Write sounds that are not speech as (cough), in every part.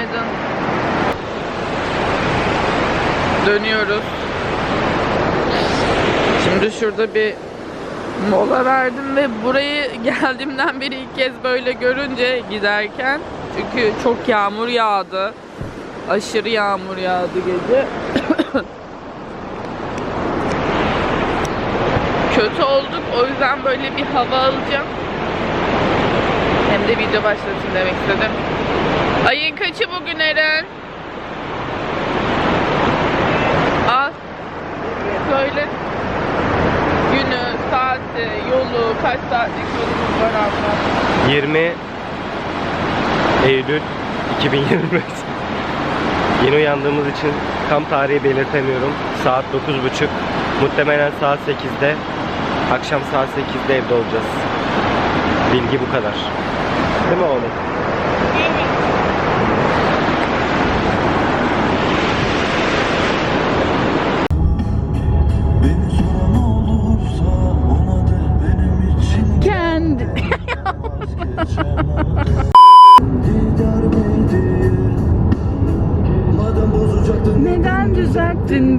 Günaydın. Dönüyoruz. Şimdi şurada bir mola verdim ve burayı (laughs) geldiğimden beri ilk kez böyle görünce giderken çünkü çok yağmur yağdı. Aşırı yağmur yağdı gece. (coughs) Kötü olduk. O yüzden böyle bir hava alacağım. Hem de video başlatayım demek istedim. Ayın kaçı bugün Eren? Al. Söyle. Günü, saati, yolu, kaç saatlik yolumuz var abla? 20 Eylül 2025 Yeni uyandığımız için tam tarihi belirtemiyorum. Saat 9.30. Muhtemelen saat 8'de akşam saat 8'de evde olacağız. Bilgi bu kadar. Değil mi oğlum?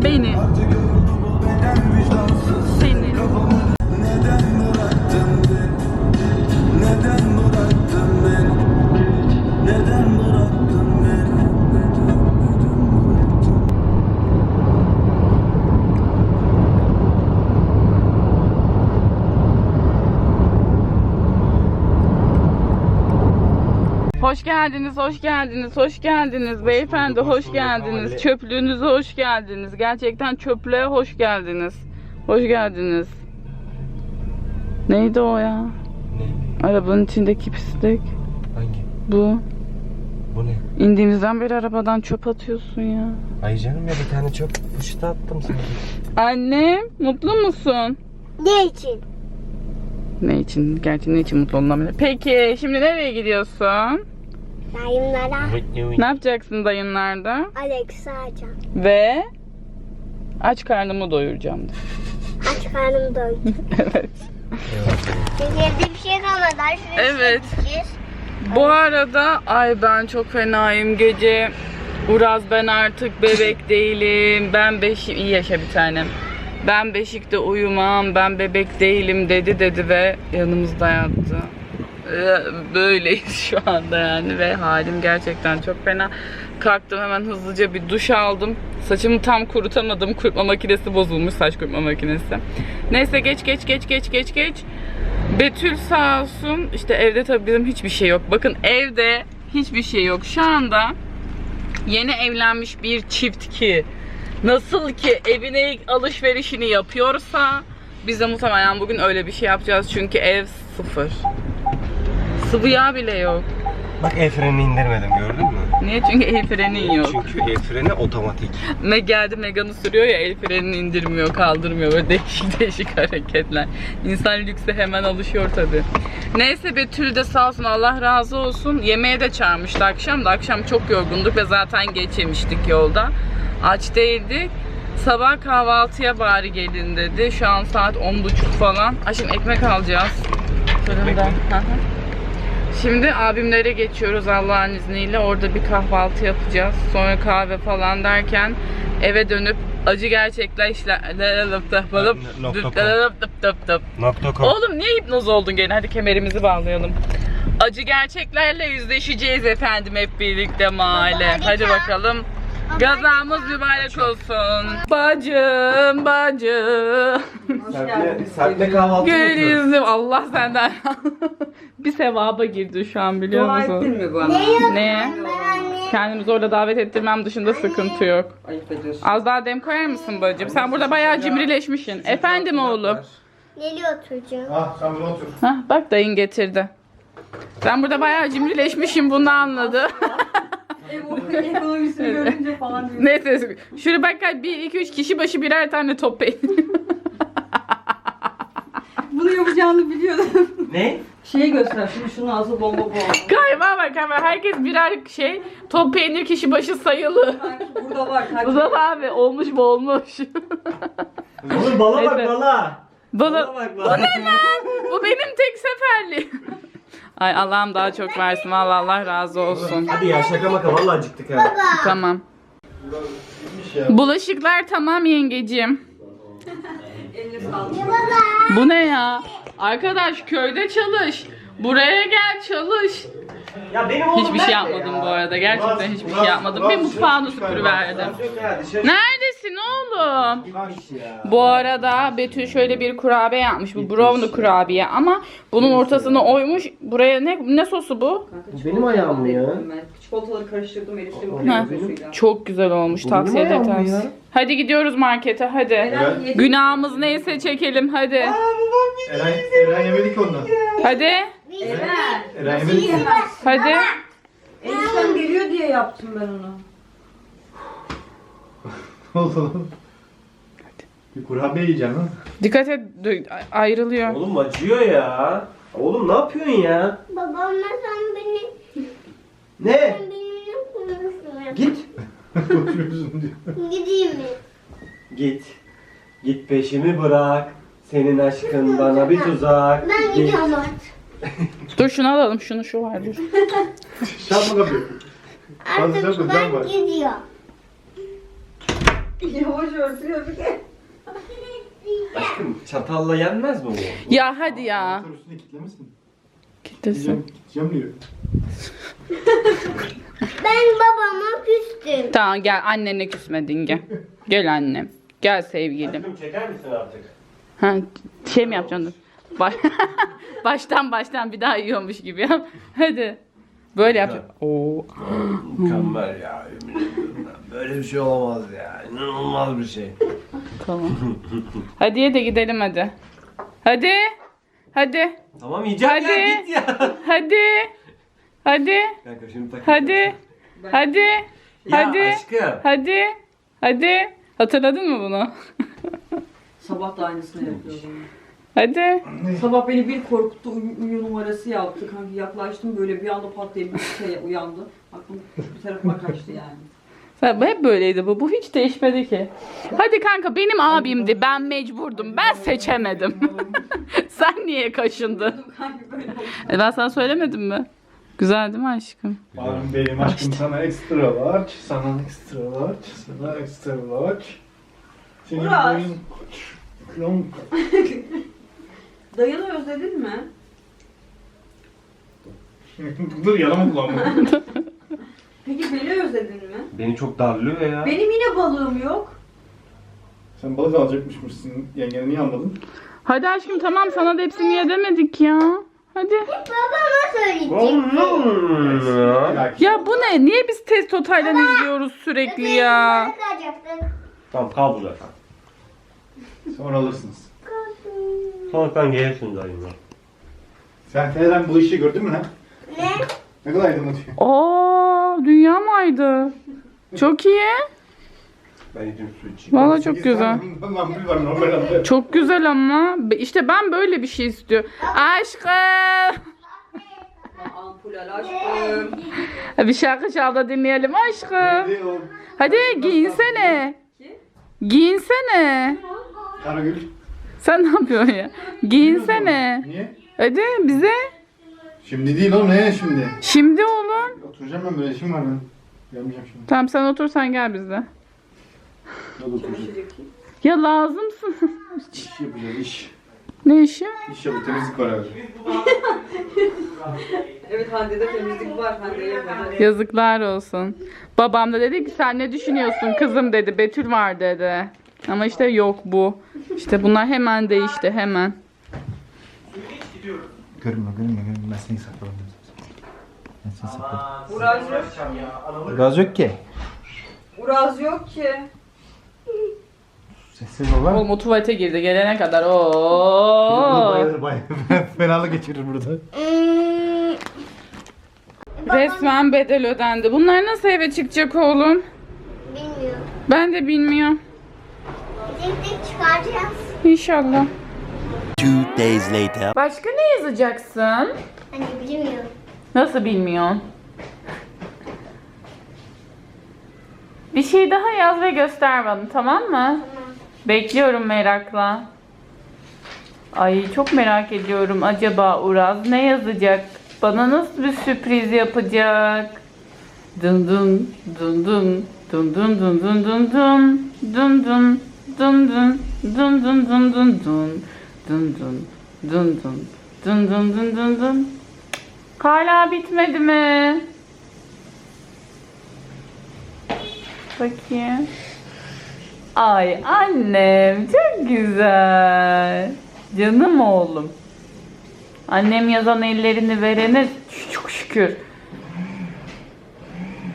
Beni? Seni. Hoş geldiniz, hoş geldiniz, hoş geldiniz. Beyefendi bulduk, hoş hoş geldiniz. Mahalle- Çöplüğünüze hoş geldiniz. Gerçekten çöplüğe hoş geldiniz. Hoş geldiniz. Neydi o ya? Ne? Arabanın içindeki pislik. Hangi? Bu. Bu ne? İndiğimizden beri arabadan çöp atıyorsun ya. Ay canım ya bir tane çöp poşete attım sana. Annem, mutlu musun? Ne için? Ne için? Gerçi ne için mutlu olunabilir? Peki, şimdi nereye gidiyorsun? Dayımlara Ne yapacaksın dayınlarda? Alex alacağım. Ve aç karnımı doyuracağım. de. Aç karnım doydu. (laughs) evet. Çünkü evde bir şey kalmadı. Şuraya Evet. gideceğiz. Bu arada ay ben çok fenayım gece. Uraz ben artık bebek (laughs) değilim. Ben beşik iyi yaşa bir tanem. Ben beşikte uyumam. Ben bebek değilim dedi dedi ve yanımızda yattı. Ee, Böyleyiz şu anda yani ve halim gerçekten çok fena. Kalktım hemen hızlıca bir duş aldım. Saçımı tam kurutamadım. Kurutma makinesi bozulmuş saç kurutma makinesi. Neyse geç geç geç geç geç geç. Betül sağ olsun işte evde tabii bizim hiçbir şey yok. Bakın evde hiçbir şey yok. Şu anda yeni evlenmiş bir çift ki nasıl ki evine alışverişini yapıyorsa biz de muhtemelen bugün öyle bir şey yapacağız. Çünkü ev sıfır. Sıvı yağ bile yok. Bak el frenini indirmedim gördün mü? Niye? Çünkü el frenin yok. Çünkü el freni otomatik. Meg geldi Megan'ı sürüyor ya el frenini indirmiyor, kaldırmıyor. Böyle değişik (laughs) değişik hareketler. İnsan lükse hemen alışıyor tabii. Neyse Betül de sağ olsun Allah razı olsun. Yemeğe de çağırmıştı akşam da. Akşam çok yorgunduk ve zaten geç yemiştik yolda. Aç değildik. Sabah kahvaltıya bari gelin dedi. Şu an saat 10.30 falan. Ay şimdi ekmek alacağız. Fırında. Hı. Şimdi abimlere geçiyoruz Allah'ın izniyle. Orada bir kahvaltı yapacağız. Sonra kahve falan derken eve dönüp acı com. Oğlum niye hipnoz oldun gene? Hadi kemerimizi bağlayalım. Acı gerçeklerle yüzleşeceğiz efendim hep birlikte mahalle. Hadi bakalım. Gazamız mübarek olsun. Bacım, bacım. Sertle kahvaltı Gül yüzüm. Allah senden. (laughs) bir sevaba girdi şu an biliyor Dua musun? ettin mi bana? Ne? Ben. Kendimi zorla davet ettirmem dışında sıkıntı yok. Ayıp ediyorsun. Az daha dem koyar mısın bacım? Sen burada bayağı cimrileşmişsin. Efendim oğlum. Nereye oturacağım? Ah sen bunu otur. Hah bak dayın getirdi. Sen burada bayağı cimrileşmişsin bunu anladı. Ekonomisini görünce falan diyor. Neyse şuraya bak 1 2 3 kişi başı birer tane top peynir. (laughs) Bunu yapacağını biliyordum. Ne? Şeyi göster. Şimdi şunu asıl bomba bu. Galiba bak hemen herkes birer şey top peynir kişi başı sayılı. Burada var. Kaç Uzat abi olmuş mu olmuş. Oğlum bala bak, bala. Bana, bak bu ne lan? Bu benim tek seferli. Ay Allah'ım daha çok versin. Vallahi Allah razı olsun. Hadi ya şaka maka vallahi acıktık ha. Tamam. Bulaşıklar tamam sağlık. Bu ne ya? Arkadaş köyde çalış. Buraya gel çalış. Ya benim oğlum Hiçbir şey yapmadım ya? bu arada. Gerçekten hiçbir şey yapmadım. Bir mutfağını süpürüverdim. Neredesin oğlum? Bu arada Betül şöyle bir kurabiye yapmış. Bu brownie kurabiye ama bunun ortasını oymuş. Buraya ne ne sosu bu? Kanka, benim ayağım mı ya? Ben çikolataları karıştırdım Elif'le bu Ha, çok güzel olmuş. Bu Tavsiye benim ayağım mı ederim. ya? Hadi gidiyoruz markete hadi. Yedi. Günahımız neyse çekelim hadi. Eren, Eren yemedik ondan. Hadi. Eren. Eren yemedik. Hadi. Eniştem geliyor diye yaptım ben onu. (laughs) Ne oldu lan? Bir kurabiye yiyeceğim ha. Dikkat et dö- ayrılıyor. Oğlum acıyor ya. Oğlum ne yapıyorsun ya? Babamla sen beni, Ne? sen benimle konuşmuyorsun. Git. (laughs) Konuşuyorsun diyor. Gideyim mi? Git. Git peşimi bırak. Senin aşkın bana bir tuzak. Ben Git. gidiyorum artık. Dur şunu alalım şunu şu var dur. Şapma kapıyı. Artık kızlar ben var. gidiyorum. Yavaş örtüyor bir de. Aşkım çatalla yenmez mi bu? Ya hadi ya. Motor üstüne kitlemesin. Gittesin. Gideceğim, gideceğim diyor. Ben babama küstüm. Tamam gel annene küsmedin gel. Gel annem. Gel sevgilim. Aşkım çeker misin artık? Ha, şey mi yapacaksın? dur? Baş- (laughs) baştan baştan bir daha yiyormuş gibi yap. (laughs) Hadi. Böyle yapacağım. Oo. Mükemmel ya. yemin ediyorum ben. Böyle bir şey olamaz ya. İnanılmaz bir şey. Tamam. Hadi ye de gidelim hadi. Hadi. Hadi. Tamam yiyeceğim Hadi. ya git ya. Hadi. Hadi. Kanka şimdi tak. Hadi. Hadi. Ya Hadi. aşkım. Hadi. Hadi. Hatırladın mı bunu? Sabah da aynısını yapıyordum. Hadi. Sabah beni bir korkuttu, uyu, uyu numarası yaptı. Kanka yaklaştım böyle bir anda pat diye bir şey uyandı. Aklım bir tarafa kaçtı yani. Sen- Bu hep böyleydi bu. Bu hiç değişmedi ki. Hadi kanka benim abimdi. Ben mecburdum. Ben seçemedim. (laughs) Sen niye kaşındın? Kanka böyle oldu. E ben sana söylemedim mi? Güzel değil mi aşkım? Abim benim aşkım sana ekstra large, sana ekstra large, sana ekstra large. Senin boyun kilon (laughs) Dayını özledin mi? (laughs) Dur yalan kullanma. (laughs) Peki beni özledin mi? Beni çok darlıyor ya. Benim yine balığım yok. Sen balık alacakmışmışsın. Yengeni niye almadın? Hadi aşkım tamam sana da hepsini yedemedik ya. Hadi. Babama söyleyecek. Oğlum ya. Ya bu ne? Niye biz test totalden izliyoruz sürekli ya? Ne kalacaktın? Tamam kal burada. Sonra alırsınız. Sonra sen gelirsin dayımla. Sen Eren bu işi gördün mü lan? Ne? Ne kadar aydınlatıyor. Aa, dünya maydı. Çok iyi. Ben gideyim su içeyim. Vallahi çok güzel. Ampul var normal. Çok güzel ama. İşte ben böyle bir şey istiyorum. Aşkım. Ampul al aşkım. Bir şarkı çal da dinleyelim aşkım. Hadi giyinsene. Giyinsene. Karagül. Sen ne yapıyorsun ya? Giyinsene. Niye? Hadi bize. Şimdi değil oğlum ne şimdi? Şimdi oğlum. Oturacağım ben böyle işim var benim. Gelmeyeceğim şimdi. Tamam sen otur sen gel bizde. Ne olur oturacağım. Ya lazımsın. İş yapacağız iş. ne işi? İş yapı temizlik var abi. Evet Hande'de temizlik var. Hande yapmadı. Yazıklar olsun. Babam da dedi ki sen ne düşünüyorsun kızım dedi. Betül var dedi. Ama işte yok bu. İşte bunlar hemen değişti hemen. Görünme görünme görünme ben seni sakladım. Ben seni sakladım. Uraz yok. Gaz yok ki. Uraz yok ki. Sessiz ol lan. Oğlum o tuvalete girdi gelene kadar. Oo. Bayılır bayılır. Fenalık geçirir burada. Hmm, Resmen bedel ödendi. Bunlar nasıl eve çıkacak oğlum? bilmiyorum. Ben de bilmiyorum. Tek tek çıkaracağız. İnşallah. Two days later. Başka ne yazacaksın? Hani bilmiyorum. Nasıl bilmiyorsun? Bir şey daha yaz ve göster bana tamam mı? Bekliyorum merakla. Ay çok merak ediyorum acaba Uraz ne yazacak? Bana nasıl bir sürpriz yapacak? Dın dın dın dın dın dın dın dın dın dın dın dın dın dın dın dın dın dın dın dın dın dın dın dın dın dın dın dın Hala bitmedi mi? Bakayım. Ay annem çok güzel. Canım oğlum. Annem yazan ellerini verene çok şükür.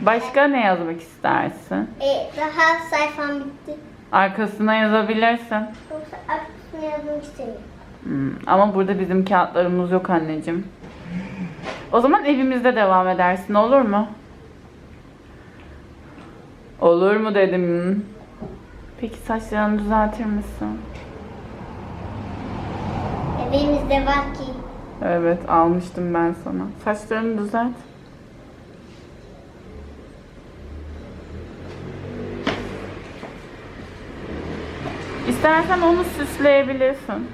Başka ne yazmak istersin? E, daha sayfam bitti. Arkasına yazabilirsin. Yoksa arkasına yazmak istemiyorum. Hmm, ama burada bizim kağıtlarımız yok anneciğim. O zaman evimizde devam edersin olur mu? Olur mu dedim. Peki saçlarını düzeltir misin? Evimizde var ki. Evet almıştım ben sana. Saçlarını düzelt. İstersen onu süsleyebilirsin.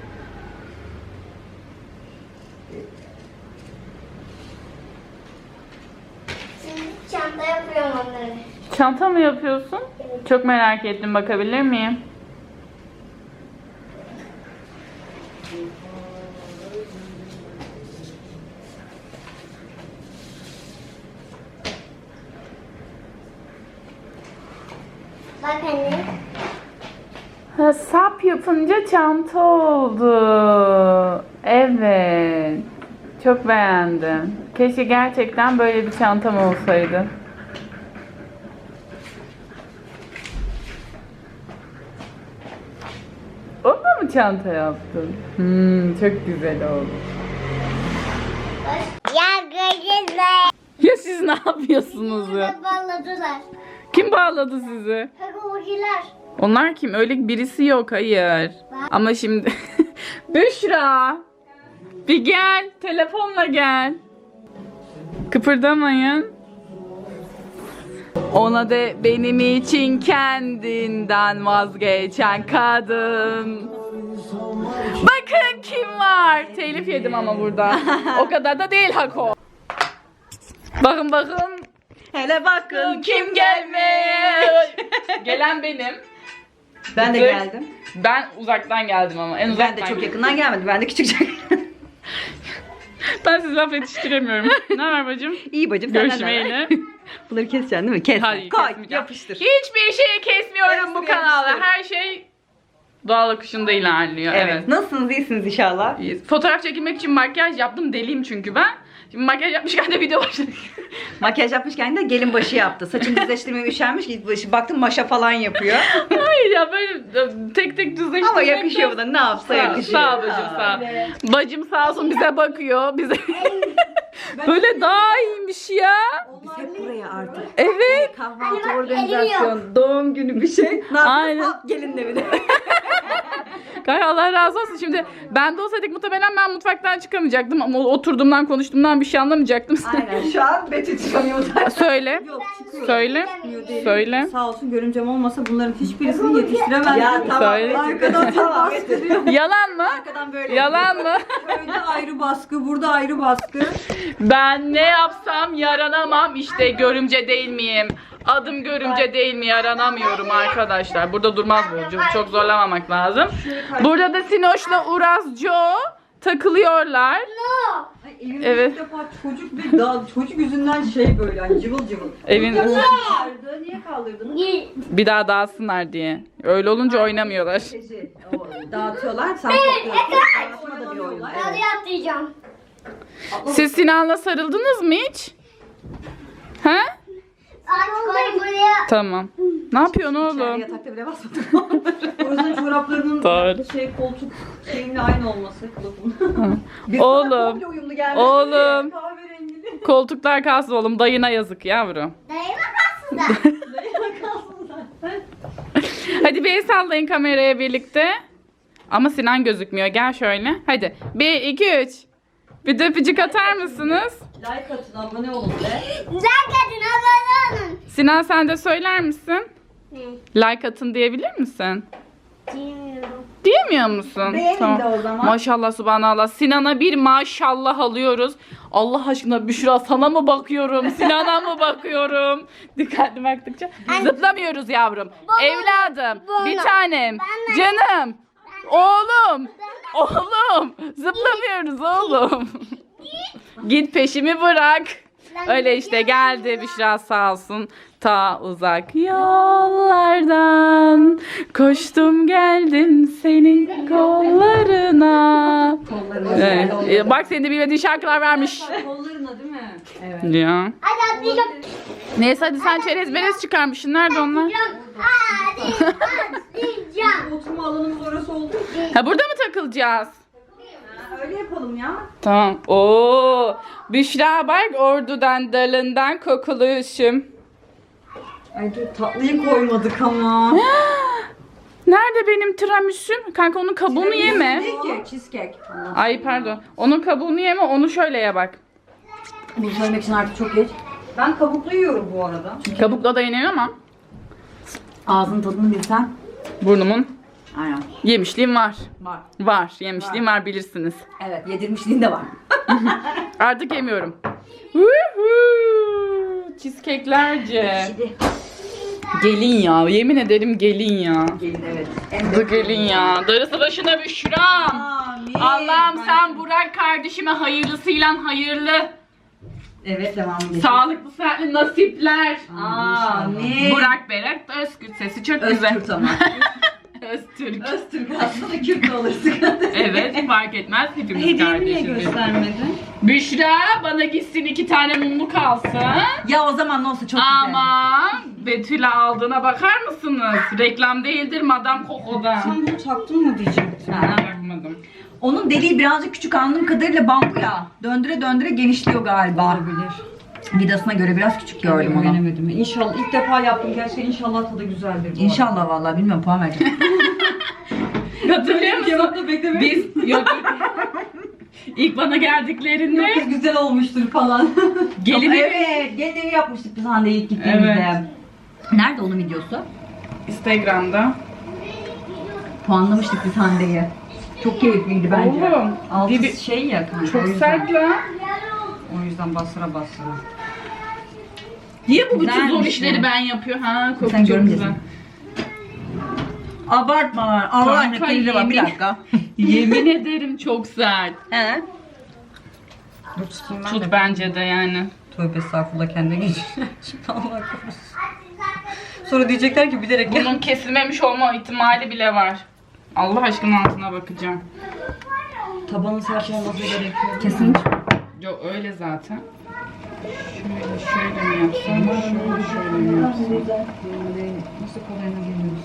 Şimdi çanta yapıyorum onları. Çanta mı yapıyorsun? Evet. Çok merak ettim bakabilir miyim? Bak anne. Ha, sap yapınca çanta oldu. Evet. Çok beğendim. Keşke gerçekten böyle bir çantam olsaydı. Onunla mı çanta yaptın? Hmm, çok güzel oldu. Ya gözler. Ya siz ne yapıyorsunuz ya? Bağladılar. Kim bağladı sizi? Pedagogiler. Onlar kim? Öyle birisi yok. Hayır. Ama şimdi... (laughs) Büşra! Bir gel. Telefonla gel. Kıpırdamayın. Ona de benim için kendinden vazgeçen kadın. Bakın kim var. Telif yedim ama burada. o kadar da değil Hako. Bakın bakın. Hele bakın Kim gelmiş? Gelen benim. Ben de Ve- geldim. Ben uzaktan geldim ama en uzaktan. Ben de çok yakından gelmedim. Ben de küçükçe. (laughs) Ben sizi laf yetiştiremiyorum. ne var bacım? İyi bacım haber? Görüşmeyle. (laughs) Bunları keseceksin değil mi? Kes. Hayır, Koy, kesmeyeceğim. yapıştır. Hiçbir şey kesmiyorum bu kanalda. yapıştır. Her şey doğal akışında ilerliyor. Evet. Evet. Nasılsınız? İyisiniz inşallah. İyiyiz. Fotoğraf çekilmek için makyaj yaptım. Deliyim çünkü ben. Şimdi makyaj yapmışken de video başladık. (laughs) Makyaj yapmışken de gelin başı yaptı. Saçını düzleştirmeye üşenmiş. Baktım maşa falan yapıyor. (laughs) Hayır ya böyle e, tek tek düzleştirmek. Ama yakışıyor bu da. Ne yapsa Sağ, yakışıyor. sağ ol bacım sağ. ol. Bacım sağ olsun bize bakıyor. Bize (laughs) böyle daha iyiymiş ya. Biz hep buraya artık. Evet. Kahvaltı organizasyon, doğum günü bir şey. Ne Aynen. yapıyorsun? Hop, Gelin evine. Kay Allah razı olsun. Şimdi ben de olsaydık muhtemelen ben mutfaktan çıkamayacaktım ama oturduğumdan konuştuğumdan bir şey anlamayacaktım. Aynen. (laughs) Şu an Betül çıkamıyor zaten. Söyle. Yok çıkıyor. Söyle. Değil. Söyle. Sağ olsun görümcem olmasa bunların hiçbirisini yetiştiremezdim. Ya tamam. Söyle. Arkadan tamam. Yalan mı? Arkadan böyle. Yalan mı? Böyle ayrı baskı, burada ayrı baskı. Ben ne yapsam yaranamam işte görümce değil miyim? Adım görümce değil mi yaranamıyorum arkadaşlar. Burada durmaz bu. Çok, çok zorlamamak lazım. Burada da Sinoş'la Uraz Jo takılıyorlar. Ay, Evet. ilk defa çocuk ve daha çocuk yüzünden şey böyle hani cıvıl cıvıl. Evin Kaldırdı, niye kaldırdınız? bir daha dağılsınlar diye. Öyle olunca oynamıyorlar. Şeyi, o, dağıtıyorlar, sen topluyorsun. Dağıtma da bir oyun. Hadi Evet. atlayacağım. Siz Sinan'la sarıldınız mı hiç? He? Buraya. Tamam. Ne yapıyorsun İçeride oğlum? yatakta bile basmadım. (laughs) o yüzden çoraplarının Doğru. şey koltuk şeyinle aynı olması kılıfın. (laughs) Biz Oğlum. komple uyumlu. Oğlum. Kahverengili. Koltuklar kalsın oğlum. Dayına yazık yavrum. Dayıma kalsın da. (laughs) Dayına kalsın zaten. Hadi bir el sallayın kameraya birlikte. Ama Sinan gözükmüyor. Gel şöyle. Hadi. 1, 2, 3. Bir de öpücük atar mısınız? Like atın, abone olun be. Güzel kadın abone olun. Sinan sen de söyler misin? Ne? Like atın diyebilir misin? Bilmiyorum. Diyemiyor musun? Beğenin de o zaman. Maşallah subhanallah. Sinan'a bir maşallah alıyoruz. Allah aşkına Büşra sana mı bakıyorum? Sinan'a mı bakıyorum? Dikkatli baktıkça. Zıplamıyoruz yavrum. Evladım. Bir tanem. Canım. Oğlum. Oğlum. Zıplamıyoruz oğlum. Git peşimi bırak. Öyle işte geldi Büşra sağ olsun. Ta uzak yollardan koştum geldim senin kollarına. Evet. Ee, Bak senin de bilmediğin şarkılar vermiş. Kollarına değil mi? Evet. Ya. Hadi atlayacağım. Neyse hadi sen çerez merez çıkarmışsın. Nerede onlar? Oturma alanımız orası için. Ha burada mı takılacağız? Öyle yapalım ya. Tamam. Oo. Büşra bak ordudan dalından kokulu üşüm. Ay dur tatlıyı koymadık ama. (gasps) Nerede benim tiramisüm? Kanka onun kabuğunu yeme. Cheesecake. Cheesecake. Allah. Ay pardon. Onun kabuğunu yeme onu şöyle ye bak. Bunu söylemek için artık çok geç. Ben kabuklu yiyorum bu arada. Kabukla da yeniyor ama Ağzın tadını bilsen. burnumun Aynen. yemişliğim var. Var. Var. Yemişliğim var bilirsiniz. Evet yedirmişliğin de var. (laughs) Artık yemiyorum. Woohoo! Cheesecake'lerce. Şimdi. Gelin ya. Yemin ederim gelin ya. Gelin evet. Bu gelin ya. Darısı başına Büşra. Amin. Allah'ım sen Burak kardeşime hayırlısıyla hayırlı, Evet devam edelim. sağlıklı, sıhhatli nasipler. Amin. Burak Berak Özgürt sesi çok güzel. Öztürk ama. (laughs) Öztürk. Öztürk aslında Kürt de olursun. Evet fark etmez hepimiz Hediyemi niye kardeşiz. göstermedin? Büşra bana gitsin iki tane mumlu kalsın. Ya o zaman ne olsa çok Ama Betül'e aldığına bakar mısınız? Reklam değildir Madame Coco'dan. Sen bunu taktın mı diyecektim. Bakmadım. Onun deliği birazcık küçük anladığım kadarıyla bambu ya. Döndüre döndüre genişliyor galiba. Olabilir. Vidasına göre biraz küçük gördüm onu. Güvenemedim. İnşallah ilk defa yaptım. Gerçekten inşallah tadı güzeldir. bu. İnşallah vallahi bilmiyorum puan vereceğim. (laughs) Hatırlıyor musun? Beklemiyorum. Biz yok. İlk bana geldiklerinde Çok güzel olmuştur falan. gelin evet, gelin evi yapmıştık biz Hande'ye ilk gittiğimizde. Evet. Nerede onun videosu? Instagram'da. Puanlamıştık biz Hande'yi. Çok keyifliydi bence. Oğlum, Altı dibi- şey ya kanka. o çok yüzden. sert lan. O yüzden bastıra bastıra. Niye bu bütün zor işleri ben yapıyorum? Ha koku Sen çok görmeyeceksin. güzel. Abartma. Allah Kanka, aşkına kendine bak bir yemin- dakika. (laughs) Yemin ederim çok sert. He. Dur tutayım ben Tut de. bence de yani. Tövbe estağfurullah kendine geç. Şimdi (laughs) Allah korusun. Sonra diyecekler ki bilerek Bunun kesilmemiş olma ihtimali bile var. Allah aşkına altına bakacağım. Tabanın sert olması gerekiyor. Kesin. Yok öyle zaten. Şöyle şöyle mi yapsam? Şöyle şöyle mi yapsam? Nasıl kolayına geliyoruz?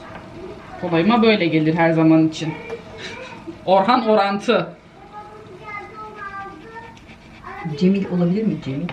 Kolayıma böyle gelir her zaman için. Orhan orantı. Cemil olabilir mi Cemil?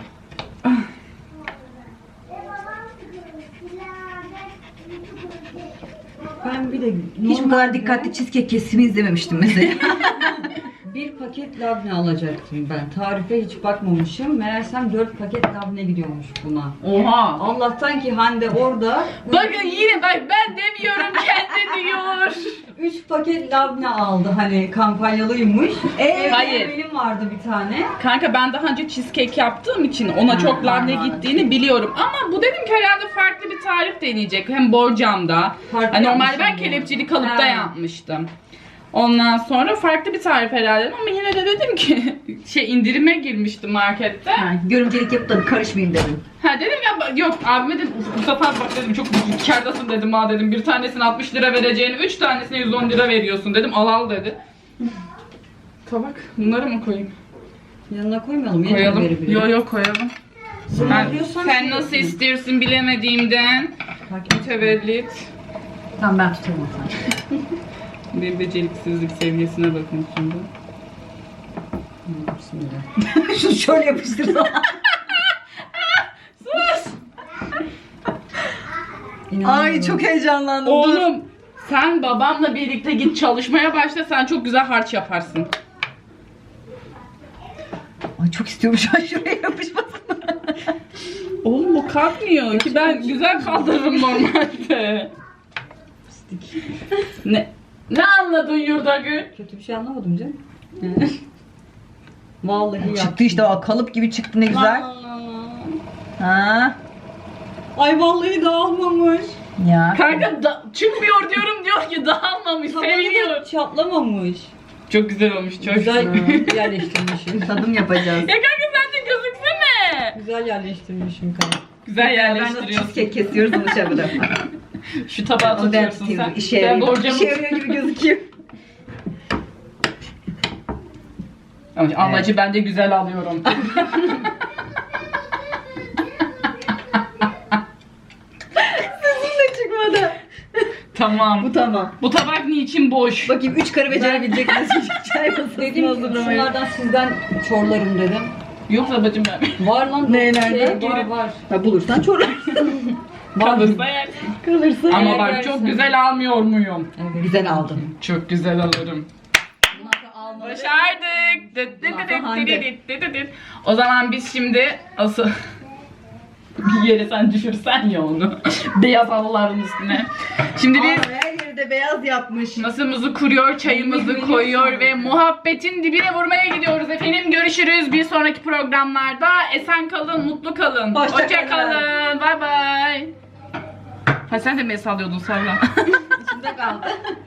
Ben bir de Hiç bu kadar dikkatli cheesecake kesimi izlememiştim mesela. (laughs) bir paket labne alacaktım ben. Tarife hiç bakmamışım. Meğersem 4 paket labne gidiyormuş buna. Oha. Allah'tan ki Hande orada Bakın yine bak ben demiyorum kendi diyor. (laughs) 3 paket labne aldı hani kampanyalıymış. Evde Hayır. benim vardı bir tane. Kanka ben daha önce cheesecake yaptığım için ona Ha, çok labne ha, gittiğini biliyorum. Ama bu dedim ki herhalde farklı bir tarif deneyecek. Hem borcamda. Farklı Hani normalde yapmışım ben bunu. kelepçeli kalıpta Ha. yapmıştım. Ondan sonra farklı bir tarif herhalde ama yine de dedim ki (laughs) şey indirime girmişti markette. Ha, görümcelik yapıp da karışmayayım dedim. Ha dedim ya yok abime dedim "Uf, bu sefer bak dedim çok kârdasın dedim ha dedim bir tanesini 60 lira vereceğini 3 tanesine 110 lira veriyorsun dedim al al dedi. Tabak bunları mı koyayım? Yanına koymayalım. Koyalım. biri. Yo yo koyalım. Sen Ben, sen şey nasıl istiyorsun bilemediğimden mütevellit. Tamam ben tutarım o. (laughs) Bir beceriksizlik seviyesine bakın şimdi. Bismillah. Şunu (laughs) şöyle yapıştırsam. (laughs) Ay çok heyecanlandım. Dur. Oğlum sen babamla birlikte git çalışmaya başla sen çok güzel harç yaparsın. Ay çok istiyorum şu (laughs) an şuraya yapışmasın. Oğlum bu kalkmıyor ki ben güzel kaldırırım normalde. ne? Ne anladın yurdagı? Kötü bir şey anlamadım canım. (laughs) Vallahi ya. Çıktı işte o kalıp gibi çıktı ne güzel. Ha. Ay vallahi dağılmamış. Ya. Kanka da- çıkmıyor diyorum diyor ki dağılmamış Tabanı da çatlamamış. Çok güzel olmuş çok. Güzel (laughs) yerleştirmişim. Tadım yapacağız. Ya kanka sen de gözüksene. Güzel yerleştirmişim kanka. Güzel Ben de yerleştiriyorsun. cheesecake kesiyoruz onu (laughs) çabuk. Şu tabağı Onu ben tutuyorsun sen. İşe Ben yarıyor. borcamı... İşe yarıyor gibi gözüküyor. Ama Amacı ben de güzel alıyorum. Ne çıkmadı. tamam. Bu tamam. Bu tabak niçin boş? Bakayım üç karı becerebilecek misin? (laughs) Çay masasını Dedim hazırlamayı. şunlardan sizden çorlarım dedim. Yoksa bacım ben. Var lan. Ne, şey? Var var. Ha, bulursan çorak. (laughs) Kalırsa. Kalırsa. Ama Eğer bak yersin. çok güzel almıyor muyum? Güzel aldın. Çok güzel alırım. Başardık. Dıt dıt Bunlar dıt da Hande. dıt dıt dıt dıt. O zaman biz şimdi asıl (laughs) bir yere sen düşürsen ya onu. (laughs) Beyaz halıların üstüne. Şimdi biz Aa, her yeri de beyaz yapmış. masamızı kuruyor, çayımızı koyuyor ve muhabbetin dibine vurmaya gidiyoruz efendim. Görüşürüz bir sonraki programlarda. Esen kalın, mutlu kalın. Hoşça Hoşça kalın. Bay bay. Ha sen de mi sallıyordun salla. İçimde kaldı. (laughs)